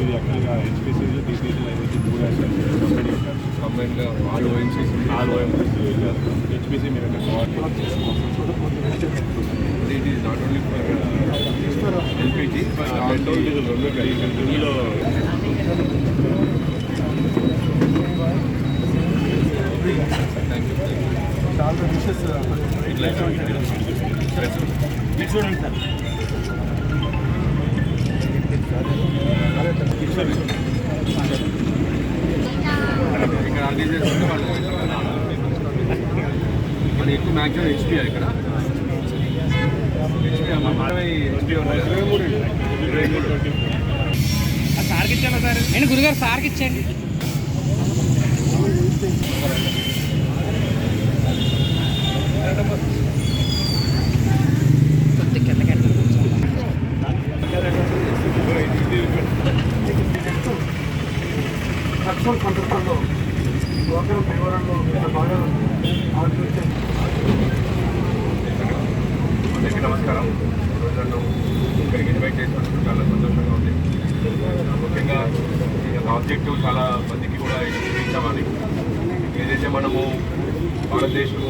ఇది యాక్చువల్గా హెచ్పిసిలో డిసిజన్ అనేది మూడు company కంబైన్గా all ONCs all OMC HPC మీరు అక్కడ it is not only for LPG but also ఇందులో థ్యాంక్ చాలా చూడండి సార్ ఇక్కడ అన్ని వాళ్ళు మన ఎక్కువ మ్యాక్సిమం హెచ్పి ఇక్కడ హెచ్పి అరవై హెచ్పి ఉన్నాయి ఇరవై మూడు ఇరవై మూడు సార్కి ఇచ్చాను సార్ నేను గురుగారు సార్కి ఇచ్చాను నక్సల్ సందర్భంలో లోకల్ వివరణలో బాగా అందరికీ నమస్కారం ఈరోజు నన్ను ఇక్కడికి ఇన్వైట్ చేసినందుకు చాలా సంతోషంగా ఉంది ముఖ్యంగా ఈ యొక్క ఆబ్జెక్టివ్ చాలా మందికి కూడా చూపించామని ఏదైతే మనము భారతదేశము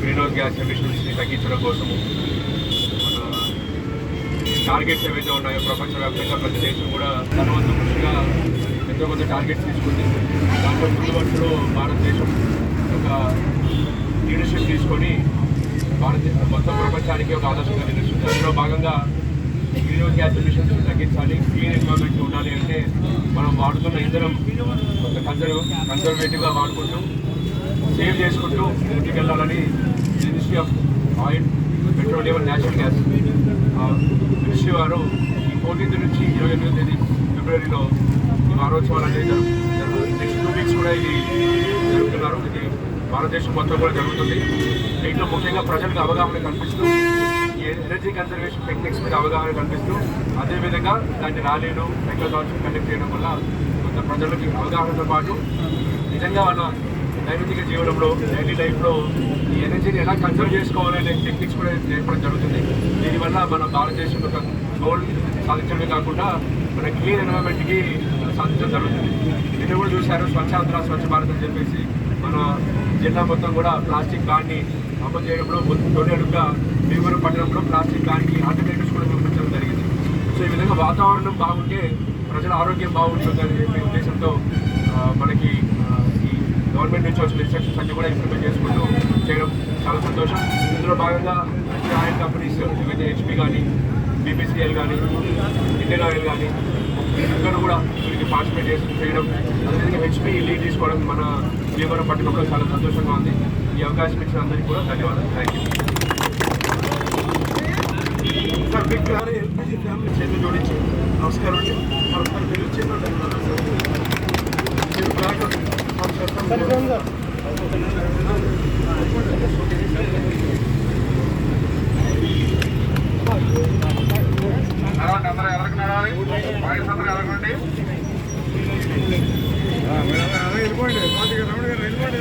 గ్రీన్హౌస్ గ్యాస్ ఎమిషన్స్ని తగ్గించడం కోసము మన టార్గెట్స్ ఏవైతే ఉన్నాయో ప్రపంచవ్యాప్తంగా ప్రతి దేశం కూడా తన వంతు కృషిగా ఎంతో కొంత టార్గెట్స్ తీసుకుంది. దాంట్లో ముందు వరుసలో భారతదేశం ఒక లీడర్షిప్ తీసుకొని భారతదేశం మొత్తం ప్రపంచానికి ఒక ఆదర్శంగా నిలుస్తుంది. అందులో భాగంగా గ్రీన్ గ్యాస్ ఎమిషన్స్ తగ్గించాలి. క్లీన్ ఎన్విరాన్మెంట్ ఉండాలి అంటే మనం వాడుతున్న ఇంధనం ఒక కన్సర్వ్ కన్సర్వేటివ్గా వాడుకుంటాం సేవ్ చేసుకుంటూ ముందుకు వెళ్ళాలని ministry of oil petroleum and natural gas ministry వారు ఈ ఫోర్టీన్త్ నుంచి ఇరవై ఎనిమిది తేదీ ఫిబ్రవరిలో వారోత్సవాలు అనేది నెక్స్ట్ టూ వీక్స్ కూడా ఇది జరుగుతున్నారు ఇది భారతదేశం మొత్తం కూడా జరుగుతుంది. దీంట్లో ముఖ్యంగా ప్రజలకు అవగాహన కల్పిస్తూ ఎనర్జీ కన్జర్వేషన్ టెక్నిక్స్ మీద అవగాహన కల్పిస్తూ అదేవిధంగా దాన్ని ర్యాలీలు హైదరాబాద్ కండక్ట్ చేయడం వల్ల కొంత ప్రజలకి అవగాహనతో పాటు నిజంగా వాళ్ళ దైనందిక జీవనంలో డైలీ లైఫ్లో ఈ ఎనర్జీని ఎలా కన్సర్వ్ చేసుకోవాలనే టెక్నిక్స్ కూడా నేర్పడం జరుగుతుంది. దీనివల్ల మన భారతదేశం యొక్క గోల్ సాధించడమే కాకుండా మన క్లీన్ ఎన్వైరన్మెంట్కి సాధించడం జరుగుతుంది. నిన్న కూడా చూశారు స్వచ్ఛాంధ్ర స్వచ్ఛ భారత్ అని చెప్పేసి మన జిల్లా మొత్తం కూడా ప్లాస్టిక్ బ్యాన్ని అమలు చేయడంలో తొలి అడుగుగా భీమవరం పట్టణంలో ప్లాస్టిక్ బ్యాన్కి ఆల్టర్నేటివ్స్ కూడా చూపించడం జరిగింది. సో ఈ విధంగా వాతావరణం బాగుంటే ప్రజల ఆరోగ్యం బాగుంటుందని చెప్పే ఉద్దేశంతో గవర్నమెంట్ నుంచి వచ్చిన ఇన్స్ట్రక్షన్స్ అన్ని కూడా ఇంప్లిమెంట్ చేసుకుంటూ చేయడం చాలా సంతోషం. ఇందులో భాగంగా మంచి ఆయిల్ కంపెనీస్ ఏవైతే హెచ్పి కానీ బీపీసీఎల్ కానీ ఇండియన్ ఆయిల్ కానీ వీళ్ళందరూ కూడా వీరికి పార్టిసిపేట్ చేసి చేయడం. అదేవిధంగా హెచ్పి లీడ్ తీసుకోవడం మన భీమవరం పట్టణంలో చాలా సంతోషంగా ఉంది. ఈ అవకాశం ఇచ్చిన అందరికీ కూడా ధన్యవాదాలు. థ్యాంక్ యూ సార్ మీకు ఎల్పిజి ఫ్యామిలీ చేతులు జోడించి నమస్కారం అండి. మరొకసారి మీరు చేతులు మాకు చెప్పండి. అందరూ ఎవరికి నడవాలి బాయ్స్ అందరూ ఎవరికండి వెళ్ళిపోండి రమణ గారు వెళ్ళిపోండి